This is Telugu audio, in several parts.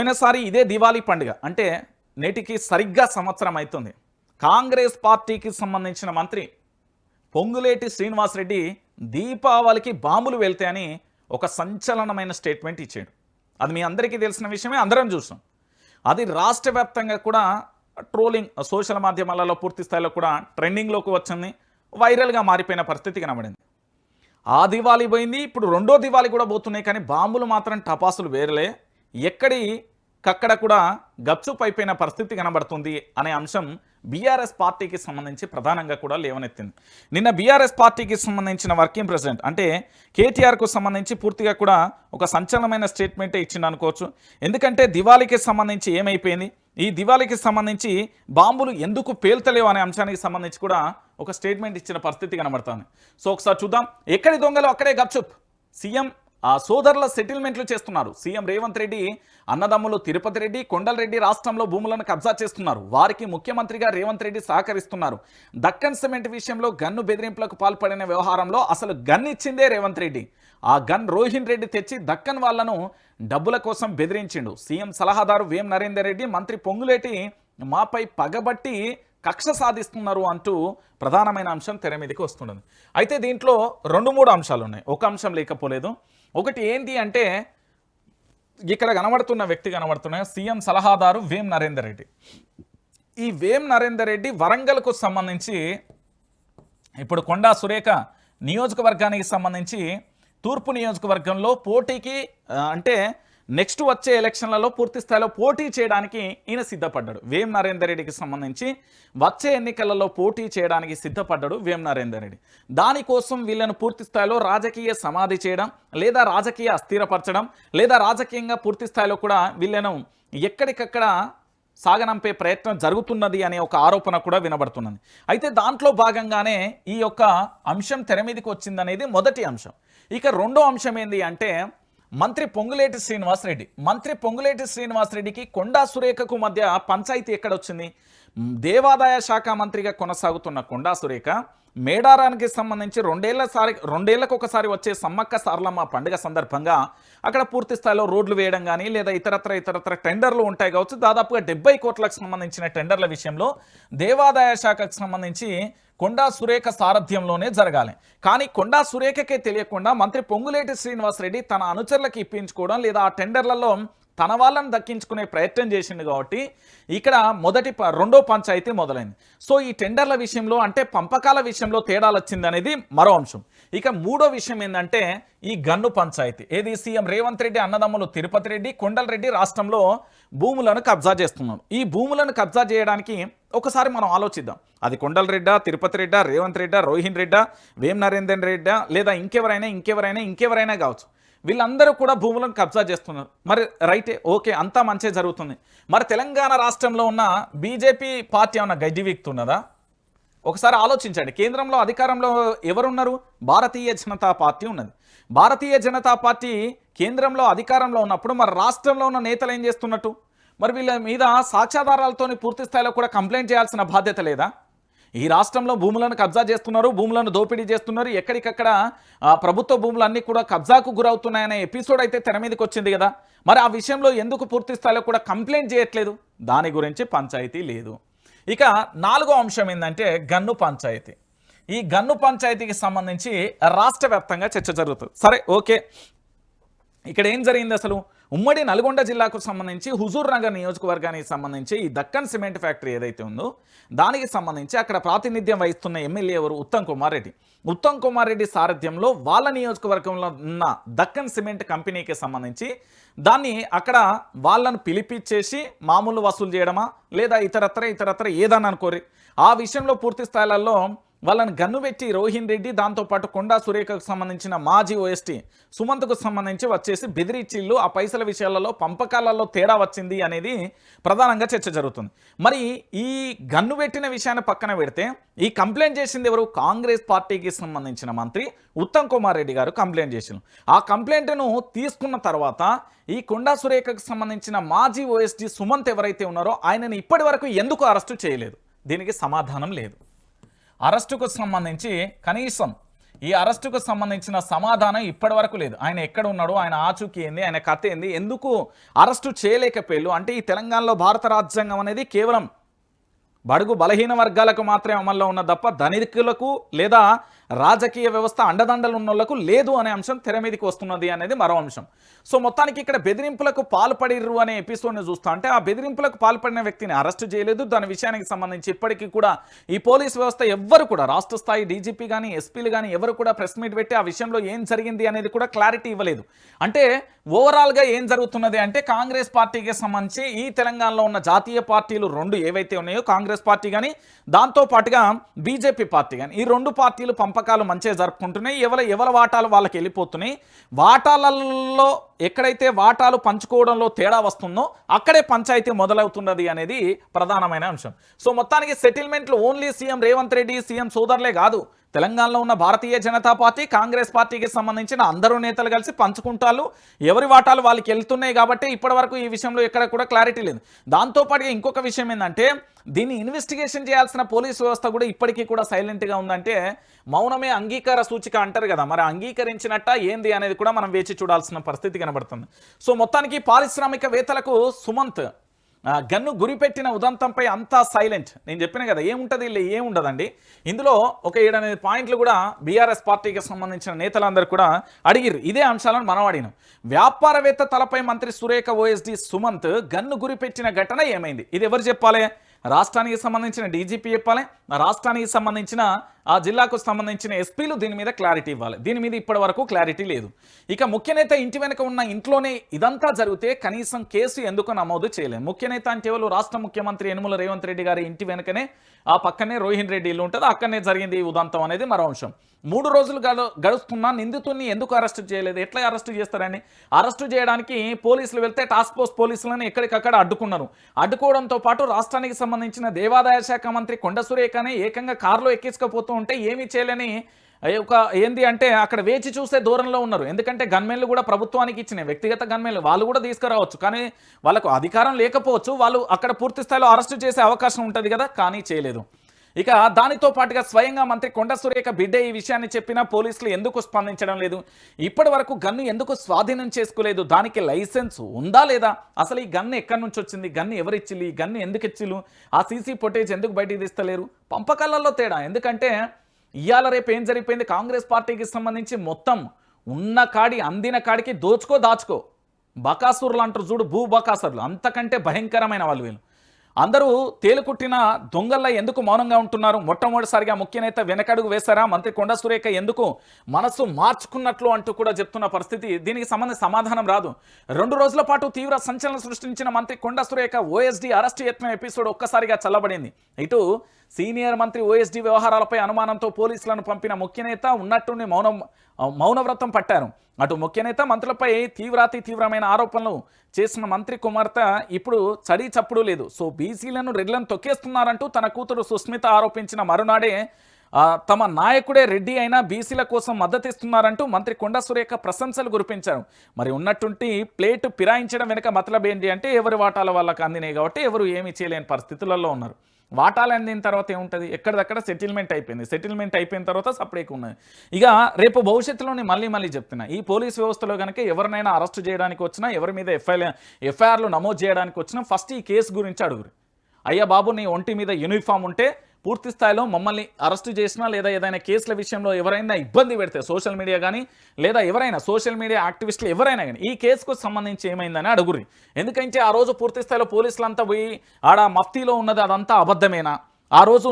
పోయినసారి ఇదే దివాళీ పండుగ. అంటే నేటికి సరిగ్గా సంవత్సరం అవుతుంది కాంగ్రెస్ పార్టీకి సంబంధించిన మంత్రి పొంగులేటి శ్రీనివాసరెడ్డి దీపావళికి బాంబులు వెళ్తాయని ఒక సంచలనమైన స్టేట్మెంట్ ఇచ్చాడు. అది మీ అందరికీ తెలిసిన విషయమే అందరం చూసాం. అది రాష్ట్ర వ్యాప్తంగా కూడా ట్రోలింగ్ సోషల్ మాధ్యమాలలో పూర్తి స్థాయిలో కూడా ట్రెండింగ్లోకి వచ్చింది. వైరల్గా మారిపోయిన పరిస్థితి కనబడింది. ఆ దివాళీ పోయింది ఇప్పుడు రెండో దివాళీ కూడా పోతున్నాయి కానీ బాంబులు మాత్రం టపాసులు వేరలే. ఎక్కడి కక్కడ కూడా గప్చుప్ అయిపోయిన పరిస్థితి కనబడుతుంది అనే అంశం బీఆర్ఎస్ పార్టీకి సంబంధించి ప్రధానంగా కూడా లేవనెత్తింది. నిన్న బీఆర్ఎస్ పార్టీకి సంబంధించిన వర్కింగ్ ప్రెసిడెంట్ అంటే కేటీఆర్కు సంబంధించి పూర్తిగా కూడా ఒక సంచలనమైన స్టేట్మెంటే ఇచ్చింది అనుకోవచ్చు. ఎందుకంటే దివాళీకి సంబంధించి ఏమైపోయింది? ఈ దివాళీకి సంబంధించి బాంబులు ఎందుకు పేల్తలేవు అనే అంశానికి సంబంధించి కూడా ఒక స్టేట్మెంట్ ఇచ్చిన పరిస్థితి కనబడుతుంది. సో ఒకసారి చూద్దాం. ఎక్కడి దొంగలు? అక్కడే గప్చుప్. సీఎం సోదరుల సెటిల్మెంట్లు చేస్తున్నారు. సీఎం రేవంత్ రెడ్డి అన్నదమ్ములు తిరుపతి రెడ్డి కొండలరెడ్డి రాష్ట్రంలో భూములను కబ్జా చేస్తున్నారు. వారికి ముఖ్యమంత్రిగా రేవంత్ రెడ్డి సహకరిస్తున్నారు. దక్కన్ సిమెంట్ విషయంలో గన్ను బెదిరింపులకు పాల్పడిన వ్యవహారంలో అసలు గన్ ఇచ్చిందే రేవంత్ రెడ్డి. ఆ గన్ రోహిన్ రెడ్డి తెచ్చి దక్కన్ వాళ్ళను డబ్బుల కోసం బెదిరించిండు. సీఎం సలహాదారు వేం నరేందర్ రెడ్డి మంత్రి పొంగులేటి మాపై పగబట్టి కక్ష సాధిస్తున్నారు అంటూ ప్రధానమైన అంశం తెర మీదకి వస్తున్నది అయితే దీంట్లో రెండు మూడు అంశాలు ఉన్నాయి ఒక అంశం లేకపోలేదు. ఒకటి ఏంటి అంటే ఇక్కడ కనబడుతున్న వ్యక్తి కనబడుతున్న సీఎం సలహాదారు వేం నరేందర్ రెడ్డి. ఈ వేం నరేందర్ రెడ్డి వరంగల్కు సంబంధించి ఇప్పుడు కొండా సురేఖ నియోజకవర్గానికి సంబంధించి తూర్పు నియోజకవర్గంలో పోటీకి అంటే నెక్స్ట్ వచ్చే ఎలక్షన్లలో పూర్తి స్థాయిలో పోటీ చేయడానికి ఈయన సిద్ధపడ్డాడు. వేం నరేందర్ రెడ్డికి సంబంధించి వచ్చే ఎన్నికలలో పోటీ చేయడానికి సిద్ధపడ్డాడు వేం నరేందర్ రెడ్డి. దానికోసం వీళ్ళను పూర్తి స్థాయిలో రాజకీయ సమాధి చేయడం లేదా రాజకీయ అస్థిరపరచడం లేదా రాజకీయంగా పూర్తి స్థాయిలో కూడా వీళ్ళను ఎక్కడికక్కడ సాగనంపే ప్రయత్నం జరుగుతున్నది అనే ఒక ఆరోపణ కూడా వినబడుతున్నది. అయితే దాంట్లో భాగంగానే ఈ యొక్క అంశం తెర మీదకి వచ్చిందనేది మొదటి అంశం. ఇక రెండో అంశం ఏంటి అంటే మంత్రి పొంగులేటి శ్రీనివాసరెడ్డి. మంత్రి పొంగులేటి శ్రీనివాసరెడ్డికి కొండా సురేఖకు మధ్య పంచాయతీ ఎక్కడొచ్చింది? దేవాదాయ శాఖ మంత్రిగా కొనసాగుతున్న కొండా సురేఖ మేడారానికి సంబంధించి రెండేళ్ళసారి రెండేళ్ళకు ఒకసారి వచ్చే సమ్మక్క సారలమ్మ పండుగ సందర్భంగా అక్కడ పూర్తి స్థాయిలో రోడ్లు వేయడం కానీ లేదా ఇతరత్ర ఇతరత్ర టెండర్లు ఉంటాయి కావచ్చు. దాదాపుగా డెబ్బై కోట్లకు సంబంధించిన టెండర్ల విషయంలో దేవాదాయ శాఖకు సంబంధించి కొండా సురేఖ సారథ్యంలోనే జరగాలి. కానీ కొండా సురేఖకే తెలియకుండా మంత్రి పొంగులేటి శ్రీనివాసరెడ్డి తన అనుచరులకు ఇప్పించుకోవడం లేదా ఆ టెండర్లలో తన వాళ్ళని దక్కించుకునే ప్రయత్నం చేసిండు కాబట్టి ఇక్కడ మొదటి ప- రెండో పంచాయతీ మొదలైంది. సో ఈ టెండర్ల విషయంలో అంటే పంపకాల విషయంలో తేడాలు వచ్చిందనేది మరో అంశం. ఇక మూడో విషయం ఏంటంటే ఈ గన్ను పంచాయతీ ఏది? సీఎం రేవంత్ రెడ్డి అన్నదమ్ములు తిరుపతి రెడ్డి కొండలరెడ్డి రాష్ట్రంలో భూములను కబ్జా చేస్తున్నారు. ఈ భూములను కబ్జా చేయడానికి ఒకసారి మనం ఆలోచిద్దాం. అది కొండలరెడ్డ తిరుపతి రెడ్డ రేవంత్ రెడ్డ రోహిన్ రెడ్డ వేం నరేందర్ రెడ్డ లేదా ఇంకెవరైనా ఇంకెవరైనా ఇంకెవరైనా కావచ్చు. వీళ్ళందరూ కూడా భూములను కబ్జా చేస్తున్నారు. మరి రైటే ఓకే అంతా మంచి జరుగుతుంది. మరి తెలంగాణ రాష్ట్రంలో ఉన్న బీజేపీ పార్టీ ఏమన్నా గడ్డి వీక్తున్నదా ఒకసారి ఆలోచించండి. కేంద్రంలో అధికారంలో ఎవరున్నారు? భారతీయ జనతా పార్టీ ఉన్నది. భారతీయ జనతా పార్టీ కేంద్రంలో అధికారంలో ఉన్నప్పుడు మరి రాష్ట్రంలో ఉన్న నేతలు ఏం చేస్తున్నట్టు? మరి వీళ్ళ మీద సాక్ష్యాధారాలతోని పూర్తి స్థాయిలో కూడా కంప్లైంట్ చేయాల్సిన బాధ్యత లేదా? ఈ రాష్ట్రంలో భూములను కబ్జా చేస్తున్నారు భూములను దోపిడీ చేస్తున్నారు. ఎక్కడికక్కడ ప్రభుత్వ భూములన్నీ కూడా కబ్జాకు గురవుతున్నాయనే ఎపిసోడ్ అయితే తెర మీదకి వచ్చింది కదా. మరి ఆ విషయంలో ఎందుకు పూర్తి స్థాయిలో కూడా కంప్లైంట్ చేయట్లేదు? దాని గురించి పంచాయతీ లేదు. ఇక నాలుగో అంశం ఏంటంటే గన్ను పంచాయతీ. ఈ గన్ను పంచాయతీకి సంబంధించి రాష్ట్ర చర్చ జరుగుతుంది సరే ఓకే. ఇక్కడ ఏం జరిగింది అసలు? ఉమ్మడి నల్గొండ జిల్లాకు సంబంధించి హుజూర్ నగర్ నియోజకవర్గానికి సంబంధించి ఈ దక్కన్ సిమెంట్ ఫ్యాక్టరీ ఏదైతే ఉందో దానికి సంబంధించి అక్కడ ప్రాతినిధ్యం వహిస్తున్న ఎమ్మెల్యే ఎవరు? ఉత్తమ్ కుమార్ రెడ్డి. ఉత్తమ్ కుమార్ రెడ్డి సారథ్యంలో వాళ్ళ నియోజకవర్గంలో ఉన్న దక్కన్ సిమెంట్ కంపెనీకి సంబంధించి దాన్ని అక్కడ వాళ్ళను పిలిపించేసి మామూలు వసూలు చేయడమా? లేదా ఇతరత్ర ఇతరత్ర ఏదని అనుకోరి ఆ విషయంలో పూర్తి స్థాయిలలో వాళ్ళని గన్ను పెట్టి రోహిన్ రెడ్డి దాంతోపాటు కొండా సురేఖకు సంబంధించిన మాజీ ఓఎస్టీ సుమంత్కు సంబంధించి వచ్చేసి బెదిరిచ్చిళ్ళు ఆ పైసల విషయాలలో పంపకాలలో తేడా వచ్చింది అనేది ప్రధానంగా చర్చ జరుగుతుంది. మరి ఈ గన్ను పెట్టిన విషయాన్ని పక్కన పెడితే ఈ కంప్లైంట్ చేసింది ఎవరు? కాంగ్రెస్ పార్టీకి సంబంధించిన మంత్రి ఉత్తమ్ కుమార్ రెడ్డి గారు కంప్లైంట్ చేసిన ఆ కంప్లైంట్ను తీసుకున్న తర్వాత ఈ కొండా సురేఖకు సంబంధించిన మాజీ ఓఎస్టీ సుమంత్ ఎవరైతే ఉన్నారో ఆయనని ఇప్పటి ఎందుకు అరెస్టు చేయలేదు? దీనికి సమాధానం లేదు. అరెస్టుకు సంబంధించి కనీసం ఈ అరెస్టుకు సంబంధించిన సమాధానం ఇప్పటి వరకు లేదు. ఆయన ఎక్కడ ఉన్నాడు ఆయన ఆచూకీ ఏంది ఆయన కథ ఏంది ఎందుకు అరెస్టు చేయలేకపోయారు? అంటే ఈ తెలంగాణలో భారత రాజ్యాంగం అనేది కేవలం బడుగు బలహీన వర్గాలకు మాత్రమే అమల్లో ఉన్న తప్ప ధనికులకు లేదా రాజకీయ వ్యవస్థ అండదండలు ఉన్నోళ్ళకు లేదు అనే అంశం తెర మీదకి వస్తున్నది అనేది మరో అంశం. సో మొత్తానికి ఇక్కడ బెదిరింపులకు పాల్పడిర్రు అనే ఎపిసోడ్ని చూస్తా అంటే ఆ బెదిరింపులకు పాల్పడిన వ్యక్తిని అరెస్ట్ చేయలేదు. దాని విషయానికి సంబంధించి ఇప్పటికీ కూడా ఈ పోలీస్ వ్యవస్థ ఎవ్వరు కూడా రాష్ట్ర స్థాయి డీజీపీ కానీ ఎస్పీలు కానీ ఎవరు కూడా ప్రెస్ మీట్ పెట్టి ఆ విషయంలో ఏం జరిగింది అనేది కూడా క్లారిటీ ఇవ్వలేదు. అంటే ఓవరాల్గా ఏం జరుగుతున్నది అంటే కాంగ్రెస్ పార్టీకి సంబంధించి ఈ తెలంగాణలో ఉన్న జాతీయ పార్టీలు రెండు ఏవైతే ఉన్నాయో కాంగ్రెస్ పార్టీ కానీ దాంతో పాటుగా బీజేపీ పార్టీ కానీ ఈ రెండు పార్టీలు పంప పంపకాలు మంచిగా జరుపుకుంటున్నాయి. ఎవరి ఎవరి వాటాలు వాళ్ళకి వెళ్ళిపోతున్నాయి. వాటాలలో ఎక్కడైతే వాటాలు పంచుకోవడంలో తేడా వస్తుందో అక్కడే పంచాయతీ మొదలవుతున్నది అనేది ప్రధానమైన అంశం. సో మొత్తానికి సెటిల్మెంట్లు only CM Revanth Reddy CM సోదరులే కాదు. తెలంగాణలో ఉన్న భారతీయ జనతా పార్టీ కాంగ్రెస్ పార్టీకి సంబంధించిన అందరూ నేతలు కలిసి పంచుకుంటారు ఎవరి వాటాలు వాళ్ళకి వెళ్తున్నాయి కాబట్టి ఇప్పటివరకు ఈ విషయంలో ఎక్కడ కూడా క్లారిటీ లేదు. దాంతోపాటుగా ఇంకొక విషయం ఏంటంటే దీన్ని ఇన్వెస్టిగేషన్ చేయాల్సిన పోలీస్ వ్యవస్థ కూడా ఇప్పటికీ కూడా సైలెంట్గా ఉందంటే మౌనమే అంగీకార సూచిక అంటారు కదా మరి అంగీకరించినట్ట ఏంది అనేది కూడా మనం వేచి చూడాల్సిన పరిస్థితి కనబడుతుంది. సో మొత్తానికి పారిశ్రామికవేత్తలకు సుమంత్ గన్ను గురిపెట్టిన ఉదంతంపై అంతా సైలెంట్. నేను చెప్పిన కదా ఏముంటుంది ఇలా ఏముండదండి? ఇందులో ఒక ఏడనేది పాయింట్లు కూడా బీఆర్ఎస్ పార్టీకి సంబంధించిన నేతలందరూ కూడా అడిగిరు ఇదే అంశాలను మనం అడిగినాం. వ్యాపారవేత్త తలపై మంత్రి సురేఖ ఓఎస్డి సుమంత్ గన్ను గురిపెట్టిన ఘటన ఏమైంది? ఇది ఎవరు చెప్పాలి? రాష్ట్రానికి సంబంధించిన డీజీపీ చెప్పాలి? రాష్ట్రానికి సంబంధించిన ఆ జిల్లాకు సంబంధించిన ఎస్పీలు దీని మీద క్లారిటీ ఇవ్వాలి. దీని మీద ఇప్పటి వరకు క్లారిటీ లేదు. ఇక ముఖ్యనేత ఇంటి వెనుక ఉన్న ఇంట్లోనే ఇదంతా జరిగితే కనీసం కేసు ఎందుకు నమోదు చేయలేదు. ముఖ్యనేత అంటే వాళ్ళు రాష్ట్ర ముఖ్యమంత్రి యనుమల రేవంత్ రెడ్డి గారి ఇంటి వెనుకనే ఆ పక్కనే రోహిన్ రెడ్డి ఇల్లు ఉంటుంది. అక్కడనే జరిగింది ఈ ఉదంతం అనేది మరో అంశం. మూడు రోజులు గడుస్తున్నా నిందితుడిని ఎందుకు అరెస్ట్ చేయలేదు? ఎట్లా అరెస్ట్ చేస్తారని? అరెస్ట్ చేయడానికి పోలీసులు వెళ్తే టాస్క్ ఫోర్స్ పోలీసులను ఎక్కడికక్కడ అడ్డుకున్నారు. అడ్డుకోవడంతో పాటు రాష్ట్రానికి సంబంధించిన దేవాదాయ శాఖ మంత్రి కొండ సురేఖనే ఏకంగా కారులో ఎక్కించుకపోతూ ఉంటే ఏమీ చేయలేని ఒక ఏంది అంటే అక్కడ వేచి చూసే దూరంలో ఉన్నారు. ఎందుకంటే గన్మెన్లు కూడా ప్రభుత్వానికి ఇచ్చిన వ్యక్తిగత గన్మెన్లు. వాళ్ళు కూడా తీసుకురావచ్చు కానీ వాళ్ళకు అధికారం లేకపోవచ్చు. వాళ్ళు అక్కడ పూర్తి స్థాయిలో అరెస్టు చేసే అవకాశం ఉంటుంది కదా కానీ చేయలేదు. ఇక దానితో పాటుగా స్వయంగా మంత్రి కొండ సురేఖ బిడ్డే ఈ విషయాన్ని చెప్పినా పోలీసులు ఎందుకు స్పందించడం లేదు? ఇప్పటి వరకు గన్ను ఎందుకు స్వాధీనం చేసుకోలేదు? దానికి లైసెన్స్ ఉందా లేదా? అసలు ఈ గన్ను ఎక్కడి నుంచి వచ్చింది? గన్ను ఎవరిచ్చిల్లు ఈ గన్ను ఎందుకు ఇచ్చిల్లు ఆ సీసీ ఫుటేజ్ ఎందుకు బయటికి తీస్తలేరు? పంపకాలలో తేడా. ఎందుకంటే ఇవాళ రేపు ఏం జరిగిపోయింది? కాంగ్రెస్ పార్టీకి సంబంధించి మొత్తం ఉన్న కాడి అందిన కాడికి దోచుకో దాచుకో. బకాసురులు అంటారు చూడు భూ బకాసురులు అంతకంటే భయంకరమైన వాళ్ళు వీళ్ళు. అందరూ తేలుకుట్టిన దొంగల్లా ఎందుకు మౌనంగా ఉంటున్నారు? మొట్టమొదటిసారిగా ముఖ్య నేత వెనకడుగు వేశారా? మంత్రి కొండ సురేఖ ఎందుకు మనసు మార్చుకున్నట్లు అంటూ కూడా చెప్తున్న పరిస్థితి దీనికి సంబంధించి సమాధానం రాదు. రెండు రోజుల పాటు తీవ్ర సంచలనం సృష్టించిన మంత్రి కొండ సురేఖ ఓఎస్డీ అరెస్ట్ యత్నం ఎపిసోడ్ ఒక్కసారిగా చల్లబడింది. ఇటు సీనియర్ మంత్రి ఓఎస్డీ వ్యవహారాలపై అనుమానంతో పోలీసులను పంపిన ముఖ్య నేత ఉన్నట్టుండి మౌనం మౌనవ్రతం పట్టారు. అటు ముఖ్య నేత మంత్రులపై తీవ్రాతి తీవ్రమైన ఆరోపణలు చేసిన మంత్రి కుమార్తె ఇప్పుడు చడి చప్పుడు లేదు. సో బీసీలను రెడ్లను తొక్కేస్తున్నారంటూ తన కూతురు సుస్మిత ఆరోపించిన మరునాడే తమ నాయకుడే రెడ్డి అయినా బీసీల కోసం మద్దతు ఇస్తున్నారంటూ మంత్రి కొండ సురేఖ ప్రశంసలు కురిపించారు. మరి ఉన్నట్టుంటి ప్లేటు పిరాయించడం వెనుక మతలబేంటి అంటే ఎవరి వాటాల వాళ్ళకు అందినాయి కాబట్టి ఎవరు ఏమీ చేయలేని పరిస్థితులలో ఉన్నారు. వాటాలు అందిన తర్వాత ఏముంటుంది? ఎక్కడిదక్కడ సెటిల్మెంట్ అయిపోయింది. సెటిల్మెంట్ అయిపోయిన తర్వాత సపరేట్ ఉన్నది. ఇక రేపు భవిష్యత్తులోని మళ్ళీ మళ్ళీ చెప్తున్నా. ఈ పోలీస్ వ్యవస్థలో కనుక ఎవరినైనా అరెస్ట్ చేయడానికి వచ్చినా ఎవరి మీద ఎఫ్ఐఆర్ ఎఫ్ఐఆర్లు నమోదు చేయడానికి వచ్చినా ఫస్ట్ ఈ కేసు గురించి అడుగురు. అయ్యా బాబు నీ ఒంటి మీద యూనిఫామ్ ఉంటే పూర్తి స్థాయిలో మమ్మల్ని అరెస్ట్ చేసినా లేదా ఏదైనా కేసుల విషయంలో ఎవరైనా ఇబ్బంది పెడితే సోషల్ మీడియా కానీ లేదా ఎవరైనా సోషల్ మీడియా యాక్టివిస్టులు ఎవరైనా కానీ ఈ కేసుకు సంబంధించి ఏమైందని అడుగురి ఎందుకంటే ఆ రోజు పూర్తి స్థాయిలో పోలీసులంతా పోయి ఆడ మఫ్తీలో ఉన్నది అదంతా అబద్ధమేనా? ఆ రోజు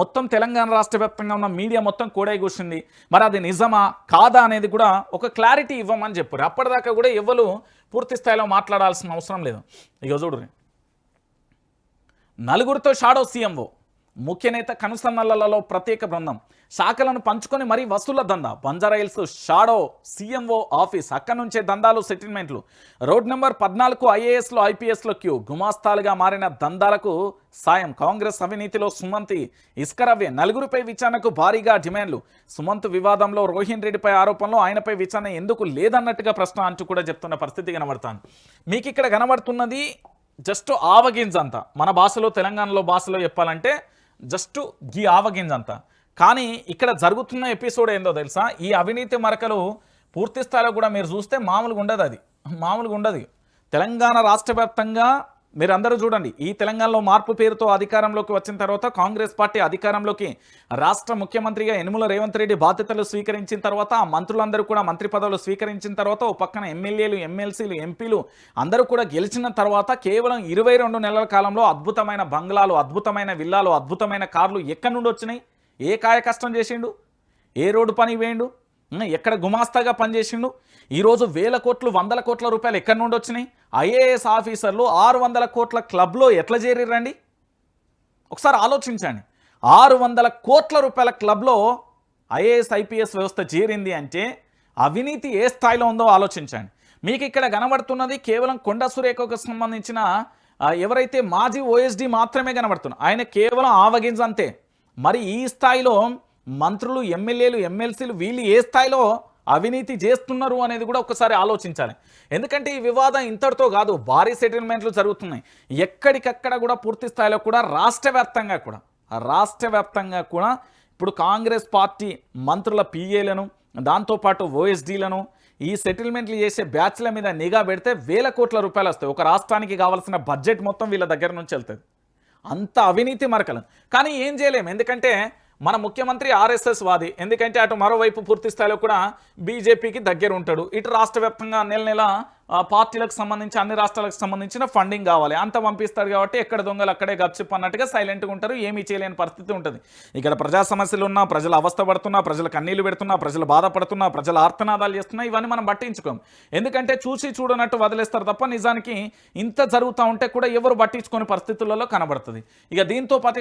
మొత్తం తెలంగాణ రాష్ట్ర వ్యాప్తంగా ఉన్న మీడియా మొత్తం కూడా కూర్చుంది. మరి అది నిజమా? కాదా అనేది కూడా ఒక క్లారిటీ ఇవ్వమని చెప్పారు. అప్పటిదాకా కూడా ఎవ్వరు పూర్తి స్థాయిలో మాట్లాడాల్సిన అవసరం లేదు. ఇక చూడు నలుగురితో షాడో సీఎంఓ. ముఖ్యనేత కనుసన్నలలో ప్రత్యేక బృందం. శాఖలను పంచుకొని మరీ వసూళ్ళ దందా. Banjara Hills shadow CMO office. అక్కడి నుంచే దందాలు సెటిల్మెంట్లు. రోడ్ నెంబర్ పద్నాలుగు ఐఏఎస్లో ఐపీఎస్లో క్యూ. గుమాస్తాలుగా మారిన దందాలకు సాయం. కాంగ్రెస్ అవినీతిలో సుమంతి ఇస్కరవ్య నలుగురిపై విచారణకు భారీగా డిమాండ్లు. సుమంత్ వివాదంలో రోహిన్ రెడ్డిపై ఆరోపణలు. ఆయనపై విచారణ ఎందుకు లేదన్నట్టుగా ప్రశ్న అంటూ కూడా చెప్తున్న పరిస్థితి కనబడతాను మీకు ఇక్కడ కనబడుతున్నది జస్ట్ ఆవగింజ అంత. మన భాషలో తెలంగాణలో భాషలో చెప్పాలంటే జస్ట్ గీ ఆవగింజ అంత కానీ ఇక్కడ జరుగుతున్న ఎపిసోడ్ ఏందో తెలుసా? ఈ అవినీతి మరకలు పూర్తి స్థాయిలో కూడా మీరు చూస్తే మామూలుగా ఉండదు అది. మామూలుగా ఉండదు. తెలంగాణ రాష్ట్ర మీరందరూ చూడండి ఈ తెలంగాణలో మార్పు పేరుతో అధికారంలోకి వచ్చిన తర్వాత కాంగ్రెస్ పార్టీ అధికారంలోకి రాష్ట్ర ముఖ్యమంత్రిగా యనుమల రేవంత్ రెడ్డి బాధ్యతలు స్వీకరించిన తర్వాత ఆ మంత్రులందరూ కూడా మంత్రి పదవులు స్వీకరించిన తర్వాత ఓ పక్కన ఎమ్మెల్యేలు ఎమ్మెల్సీలు ఎంపీలు అందరూ కూడా గెలిచిన తర్వాత కేవలం ఇరవై రెండు నెలల కాలంలో అద్భుతమైన బంగ్లాలు అద్భుతమైన విల్లాలు అద్భుతమైన కార్లు ఎక్కడి నుండి వచ్చినాయి? ఏ కాయ కష్టం చేసిండు? ఏ రోడ్డు పని వేయండు ఎక్కడ గుమాస్తాగా పనిచేసిండు? ఈరోజు వేల కోట్లు వందల కోట్ల రూపాయలు ఎక్కడి నుండి వచ్చినాయి? ఐఏఎస్ ఆఫీసర్లు ఆరు వందల కోట్ల క్లబ్లో ఎట్లా చేరిర్రండి? ఒకసారి ఆలోచించండి. ఆరు వందల కోట్ల రూపాయల క్లబ్లో ఐఏఎస్ ఐపీఎస్ వ్యవస్థ చేరింది అంటే అవినీతి ఏ స్థాయిలో ఉందో ఆలోచించండి. మీకు ఇక్కడ కనబడుతున్నది కేవలం కొండ సురేఖకు సంబంధించిన ఎవరైతే మాజీ ఓఎస్డి మాత్రమే కనబడుతున్నారు ఆయన కేవలం ఆవగింజ అంతే. మరి ఈ స్థాయిలో మంత్రులు ఎమ్మెల్యేలు ఎమ్మెల్సీలు వీళ్ళు ఏ స్థాయిలో అవినీతి చేస్తున్నారు అనేది కూడా ఒకసారి ఆలోచించాలి. ఎందుకంటే ఈ వివాదం ఇంతటితో కాదు భారీ సెటిల్మెంట్లు జరుగుతున్నాయి. ఎక్కడికక్కడ కూడా పూర్తి స్థాయిలో కూడా రాష్ట్ర కూడా రాష్ట్ర కూడా ఇప్పుడు కాంగ్రెస్ పార్టీ మంత్రుల పీఏలను దాంతోపాటు ఓఎస్డీలను ఈ సెటిల్మెంట్లు చేసే బ్యాచ్ల మీద నిఘా పెడితే వేల కోట్ల రూపాయలు వస్తాయి. ఒక రాష్ట్రానికి కావాల్సిన బడ్జెట్ మొత్తం వీళ్ళ దగ్గర నుంచి వెళ్తుంది. అంత అవినీతి మరకలు. కానీ ఏం చేయలేము ఎందుకంటే మన ముఖ్యమంత్రి ఆర్ఎస్ఎస్ వాది. ఎందుకంటే అటు మరోవైపు పూర్తి స్థాయిలో కూడా బీజేపీకి దగ్గర ఉంటాడు. ఇటు రాష్ట్ర వ్యాప్తంగా నెల నెల పార్టీలకు సంబంధించి అన్ని రాష్ట్రాలకు సంబంధించిన ఫండింగ్ కావాలి. అంత పంపిస్తాడు కాబట్టి ఎక్కడ దొంగలు అక్కడే గప్చిప్ అన్నట్టుగా సైలెంట్గా ఉంటారు. ఏమీ చేయలేని పరిస్థితి ఉంటుంది. ఇక్కడ ప్రజా సమస్యలు ఉన్నా ప్రజలు అవస్థ పడుతున్నా ప్రజలు కన్నీళ్ళు పెడుతున్నా ప్రజలు బాధపడుతున్నా ప్రజలు ఆర్తనాదాలు చేస్తున్నా ఇవన్నీ మనం పట్టించుకోం. ఎందుకంటే చూసి చూడనట్టు వదిలేస్తారు తప్ప నిజానికి ఇంత జరుగుతూ ఉంటే కూడా ఎవరు పట్టించుకోని పరిస్థితులలో కనబడుతుంది. ఇక దీంతో పాటు